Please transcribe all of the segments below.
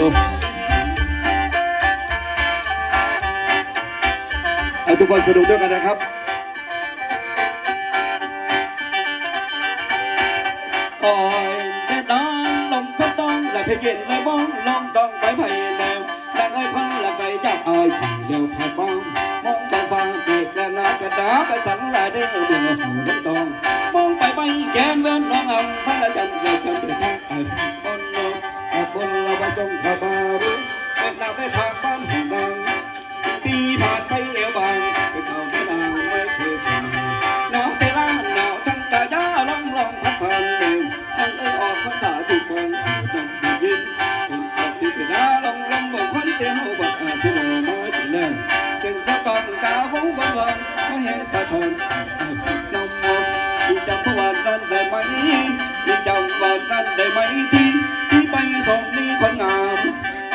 ลงให้ทุกคนสนุกด้วยกันนะครับคอยแน่นอนลมพัดต้องและเพลงย็และบ้องลมต้องไปไปแล้วและไอ้พังและไก่จับไอ้ผีเร็วผ่านบ้องมองไปฟังเกล็ดและนากระดาไปสั่งแลายได้เมื่อหูลมต้องมองไปไปแกนเว้นน้องอังฟังและจำใจจำเลแท้ไอ้คนาวแต่ล้านหนาวทั้งกายาลองลองพัดผ่านเร็วอันเอ้ยออกภาษาทุกคนจงได้ยินคุณออกสิบนาลองลองบอกคนเตี้ยหัวบักอาที่มองน้อยถึ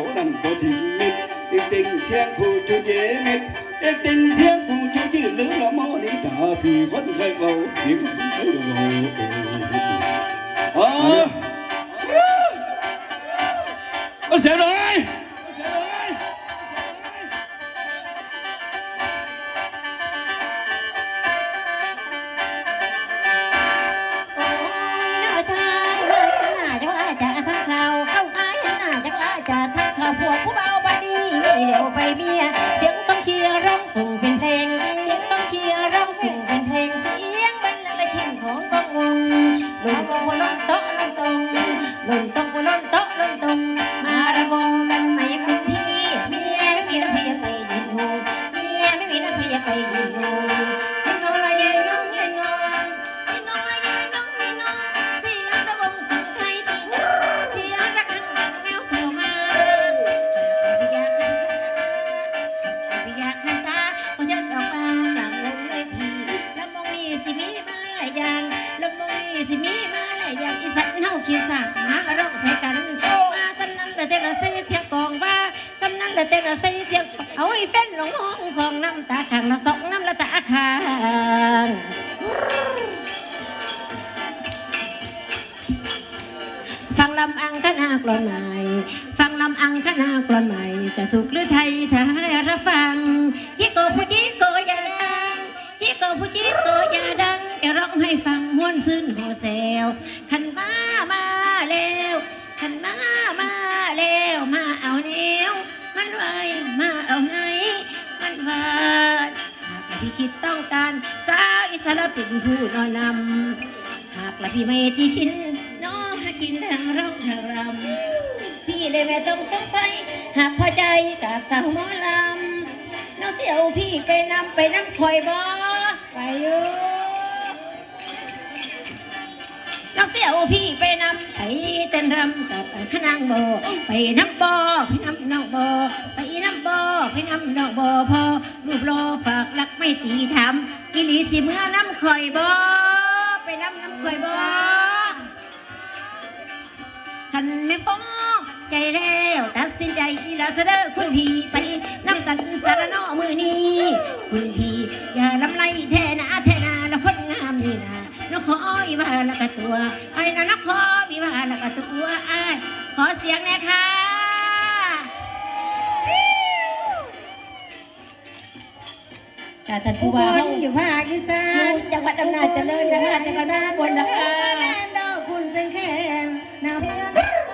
ยอดเขานั่นบ่ทิ้งมิดจริงๆเที่ยงผู้ชูเจมิดเอ็กติงเสีย งของกองวงหล่นตรงโต๊ะล่นตรงล่นตรงหล่นโต๊ะล่นตรงมาระวงกันไหมคุณพี่เมียไม่มีน้ำพี่ไปยืนงงเมียไม่มีน้ำพี่ไปยืนงงยืนงงลยยืนงงยืนงงมีน้อยมีน้องมีน้องเสียงระวงสังไทยตีน้เสียงระฆังดังแมวเผ่ามาพิยาคันตาพิยาคันตาผู้ฉันออกมาต่างลงเลยทีลำมองนี่สิมีมาหลายอย่าง มองนี่สิมีมาหลอย่างอีสันเฮาขี้สากหากระรองใส่กันมาตอนนั้นแต่เด็กใส่เสียกองว่าตอนนั้นแต่เด็กใส่เสียเอาไอ้แฟนหลงห้องสองน้ำตาข้างละสองน้ำละตาข้างฟังลำอังคณากลอนใหม่ฟังลำอังคณากลอนใหม่จะสุขหรือไทยถ้าได้รับฟังจิโกผู้จิโกอย่าดังจิโกผู้จิโกอย่าดัง จะร้องให้ฟังม้วนซึ้นโหเซลขันมามาเร็วขันมามาเร็วมาเอาเนียวมันไวมาเอาไหนมันวาดหากที่คิดต้องการสาวอิสระเป็นผู้นอนนำหากละพี่ไม่ที่ชินน้องหากินทางร้องทางรำพี่เลยไม่ต้องสงสัยหากพอใจกับสาวหมอลำน้องเสียวพี่ไปนำไปน้ำคอยบ่ รำกับขนางบ่ไปน้ำบ่ไปน้ำนองบ่ไปน้ำบ่ไปน้ำนองบ่พอรูปรอฝากรักไม่ตีทำกิลีสิเมื่อน้ำคอยบ่ไปน้ำน้ำเคยบ่ทันไม่ฟ้องใจแล้วตัดสินใจแล้วเสดอคุณพี่ไป วาละกะตัวไอ้นะนกขออีวาละกะตัวไอ้ขอเสียงแน่ค่ะแต่ท่านผู้ว่าเฮาอยู่ภาคอีสานจังหวัดอำนาจเจริญนะคะจังหวัดน้าบนนะคะคุณเส้นแขนนาเพื่อน